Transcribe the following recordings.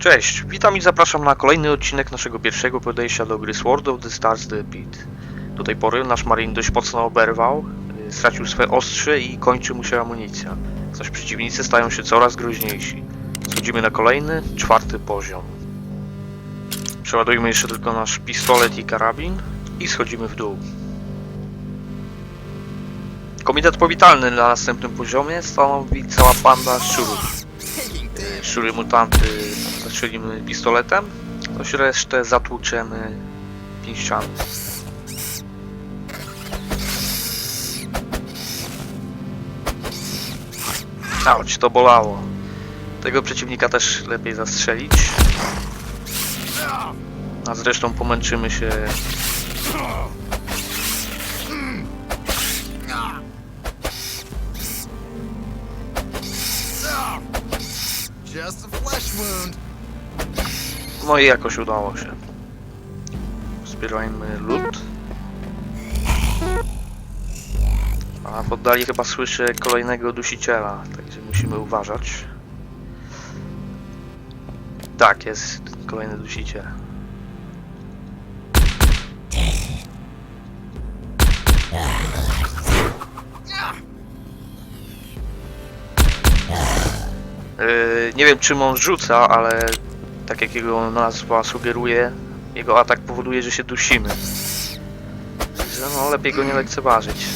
Cześć, witam i zapraszam na kolejny odcinek naszego pierwszego podejścia do gry Sword of the Stars The Pit. Do tej pory nasz marin dość mocno oberwał, y, stracił swe ostrze i kończy mu się amunicja. Zaś przeciwnicy stają się coraz groźniejsi. Schodzimy na kolejny, czwarty poziom. Przeładujmy jeszcze tylko nasz pistolet i karabin i schodzimy w dół. Komitet powitalny na następnym poziomie stanowi cała banda szczurów. Szczury mutanty zastrzelimy pistoletem, coś resztę zatłuczemy pięściami. Auć, to bolało. Tego przeciwnika też lepiej zastrzelić. A zresztą pomęczymy się No i jakoś udało się. Zbierajmy lód. A w oddali chyba słyszę kolejnego dusiciela, także musimy uważać. Tak, jest kolejny dusiciel. Nie wiem czym on rzuca, ale tak jak jego nazwa sugeruje, jego atak powoduje, że się dusimy. No lepiej go nie lekceważyć.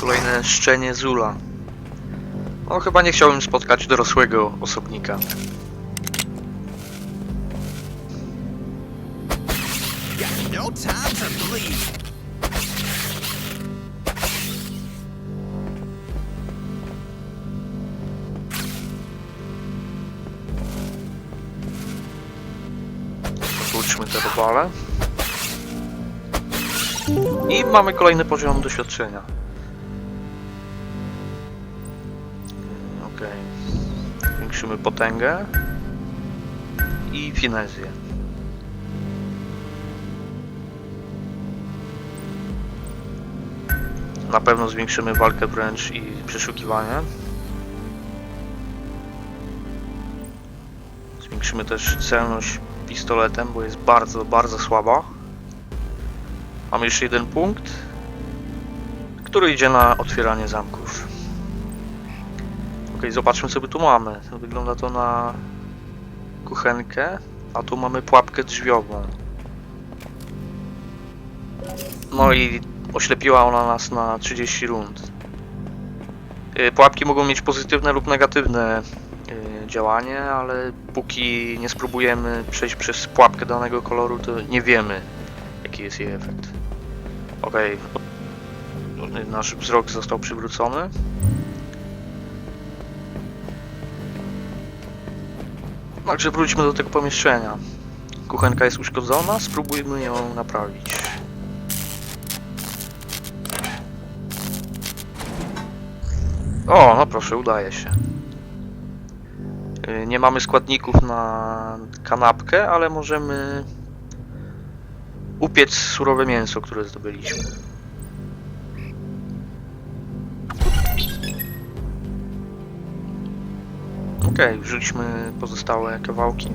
Kolejne szczenie Zula. No chyba nie chciałbym spotkać dorosłego osobnika. Włóczmy te robale. I mamy kolejny poziom doświadczenia. Zwiększymy potęgę i finezję. Na pewno zwiększymy walkę wręcz i przeszukiwanie. Zwiększymy też celność pistoletem, bo jest bardzo, bardzo słaba. Mamy jeszcze jeden punkt, który idzie na otwieranie zamków. Ok, zobaczmy co my tu mamy. Wygląda to na kuchenkę, a tu mamy pułapkę drzwiową. No i oślepiła ona nas na 30 rund. Y, Pułapki mogą mieć pozytywne lub negatywne y, działanie, ale póki nie spróbujemy przejść przez pułapkę danego koloru, to nie wiemy jaki jest jej efekt. Okej, nasz wzrok został przywrócony. Także wróćmy do tego pomieszczenia. Kuchenka jest uszkodzona, spróbujmy ją naprawić. O, no proszę, udaje się. Y, Nie mamy składników na kanapkę, ale możemy upiec surowe mięso, które zdobyliśmy. Okej, wrzućmy pozostałe kawałki.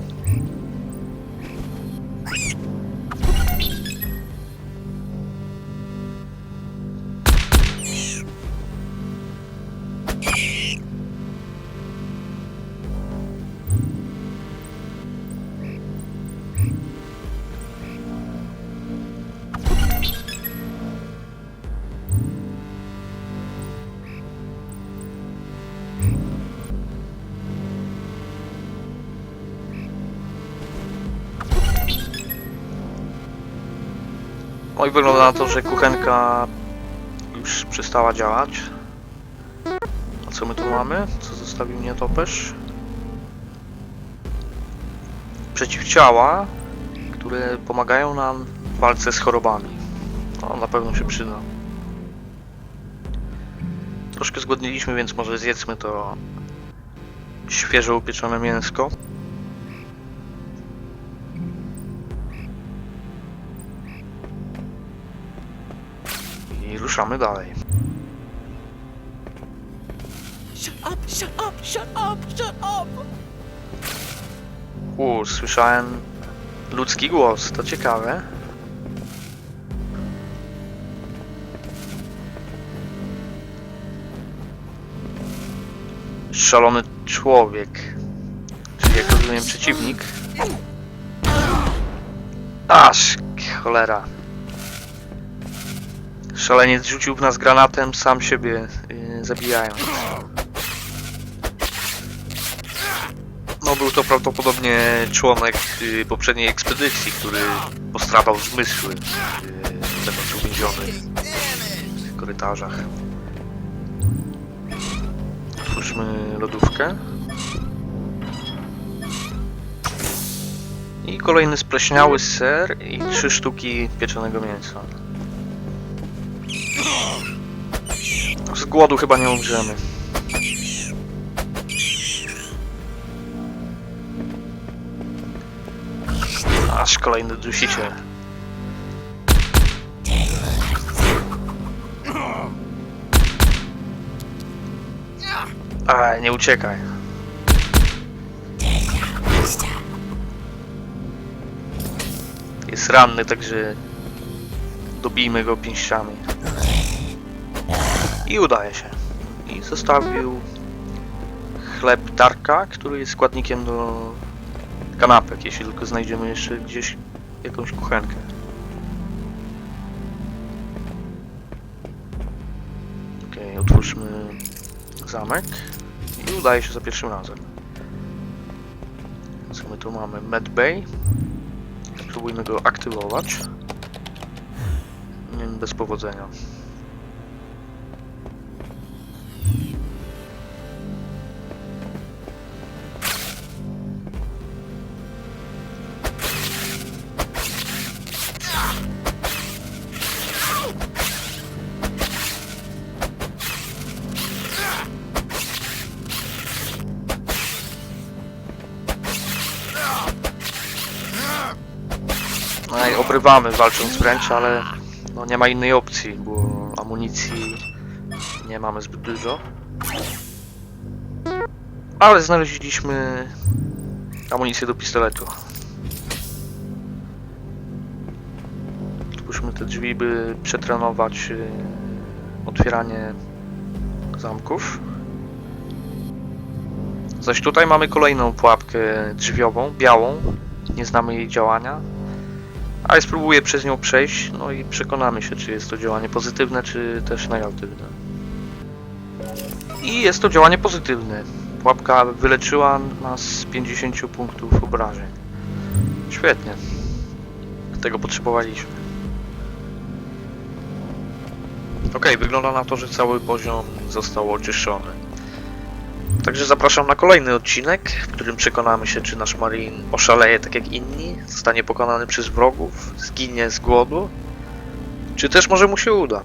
I wygląda na to, że kuchenka już przestała działać. A co my tu mamy? Co zostawił nietoperz? Przeciwciała, które pomagają nam w walce z chorobami. No, na pewno się przyda. Troszkę zgłodniliśmy, więc może zjedzmy to świeżo upieczone mięsko. I ruszamy dalej. Shut up, shut up, shut up, shut up! U, słyszałem ludzki głos, to ciekawe. Szalony człowiek, czyli jak rozumiem przeciwnik. Aż, cholera. Szaleniec rzucił w nas granatem, sam siebie yy, zabijając. No był to prawdopodobnie członek y, poprzedniej ekspedycji, który postradał zmysły, y, będąc uwięziony w korytarzach. Otwórzmy lodówkę. I kolejny spleśniały ser i trzy sztuki pieczonego mięsa. Z głodu chyba nie umrzemy. Aż kolejny dusiciel. A, nie uciekaj. Jest ranny, także dobijmy go pięściami. I udaje się. I zostawił chleb Darka, który jest składnikiem do kanapek, jeśli tylko znajdziemy jeszcze gdzieś jakąś kuchenkę. Okej, otwórzmy zamek i udaje się za pierwszym razem. Co my tu mamy? Medbay. Spróbujmy go aktywować. Bez powodzenia. I obrywamy walcząc wręcz, ale no nie ma innej opcji, bo amunicji nie mamy zbyt dużo. Ale znaleźliśmy amunicję do pistoletu. Otwórzmy te drzwi, by przetrenować y, otwieranie zamków. Zaś tutaj mamy kolejną pułapkę drzwiową, białą. Nie znamy jej działania. Ale spróbuję przez nią przejść, no i przekonamy się, czy jest to działanie pozytywne, czy też negatywne. I jest to działanie pozytywne. Pułapka wyleczyła nas z 50 punktów obrażeń. Świetnie. Tego potrzebowaliśmy. Ok, wygląda na to, że cały poziom został oczyszczony. Także zapraszam na kolejny odcinek, w którym przekonamy się, czy nasz Marine oszaleje tak jak inni, zostanie pokonany przez wrogów, zginie z głodu, czy też może mu się uda.